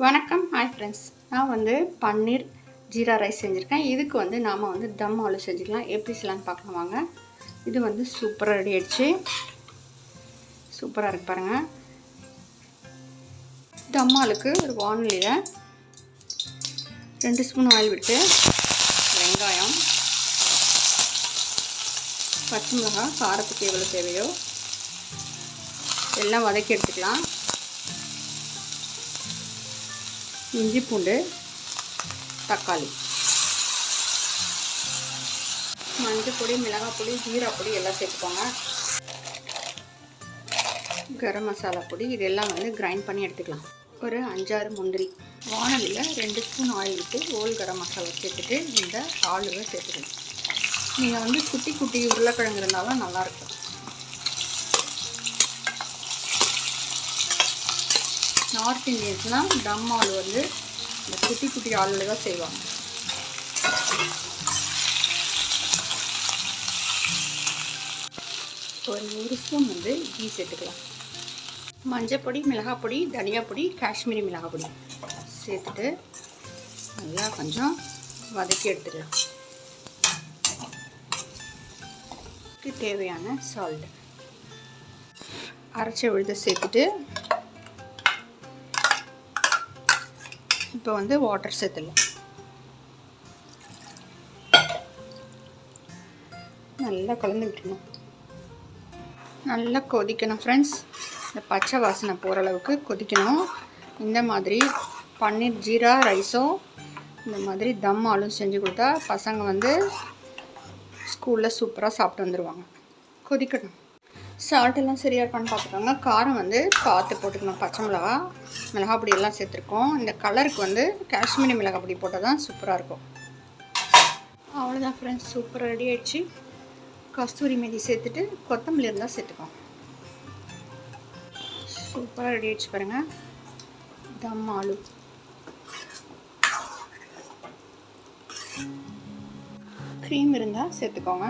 வணக்கம் hi friends நான் வந்து பன்னீர் ஜீரா ரைஸ் செஞ்சுருக்கேன். இதுக்கு வந்து நாம் வந்து தம் ஆலு செஞ்சுக்கலாம் எப்படி செய்யலான்னு பார்க்கலாம் வாங்க. இது வந்து சூப்பராக ரெடி ஆயிடுச்சு. சூப்பராக இருக்கு பாருங்கள் தம் ஆலுக்கு ஒரு வானொலியில் ரெண்டு ஸ்பூன் ஆயில் விட்டு வெங்காயம் பச்சை மிளகாய் காரத்துக்கு எவ்வளோ தேவையோ எல்லாம் வதக்கி எடுத்துக்கலாம். இஞ்சி பூண்டு தக்காளி. மஞ்சள் பொடி மிளகாய் பொடி ஜீரா பொடி எல்லாம் சேர்த்துக்கோங்க. கரம் மசாலா பொடி இதெல்லாம் வந்து கிரைண்ட் பண்ணி எடுத்துக்கலாம். ஒரு அஞ்சாறு முந்திரி. வானலியில் ரெண்டு ஸ்பூன் ஆயில் விட்டு ஓல் கரம் மசாலா சேர்த்துட்டு இந்த ஆளுவை சேர்த்துக்கணும். நீங்கள் வந்து குட்டி குட்டி உருளைக்கிழங்கு இருந்தாலும் நல்லாயிருக்கும் நார்த் இந்தியன்ஸ்லாம் தம் ஆலு வந்து இந்த குட்டி குட்டி ஆளுல தான் செய்வாங்க. ஒரு ஒரு ஸ்பூன் வந்து கீ சேர்த்துக்கலாம். மஞ்சப்பொடி மிளகாய் பொடி தனியா பொடி காஷ்மீரி மிளகாய் பொடி சேர்த்துட்டு நல்லா கொஞ்சம் வதக்கி எடுத்துக்கலாம். தேவையான சால்ட் அரைச்ச விழுத சேர்த்துட்டு இப்போ வந்து வாட்டர் சேர்த்துடலாம். நல்லா கலந்து விட்டுணும் நல்லா கொதிக்கணும் ஃப்ரெண்ட்ஸ் இந்த பச்சை வாசனை போகிற அளவுக்கு கொதிக்கணும். இந்த மாதிரி பன்னீர் ஜீரா ரைஸும் இந்த மாதிரி தம் ஆளும் செஞ்சு கொடுத்தா பசங்க வந்து ஸ்கூலில் சூப்பராக சாப்பிட்டு வந்துடுவாங்க கொதிக்கணும் சால்ட்டெல்லாம் சரியாக இருக்கான்னு பார்த்துக்கோங்க. காரம் வந்து பார்த்து போட்டுக்கணும். பச்சை மிளகா மிளகா பொடி எல்லாம் சேர்த்துருக்கோம். இந்த கலருக்கு வந்து காஷ்மீரி மிளகா பொடி போட்டால் தான் சூப்பராக இருக்கும். அவ்வளோதான் ஃப்ரெண்ட்ஸ் சூப்பராக ரெடி ஆகிடுச்சு கஸ்தூரி மெதி சேர்த்துட்டு கொத்தமல்லி இருந்தால் சேர்த்துக்கோம் சூப்பராக ரெடி ஆகிடுச்சு பாருங்கள் தம் ஆலு க்ரீம் இருந்தால் சேர்த்துக்கோங்க.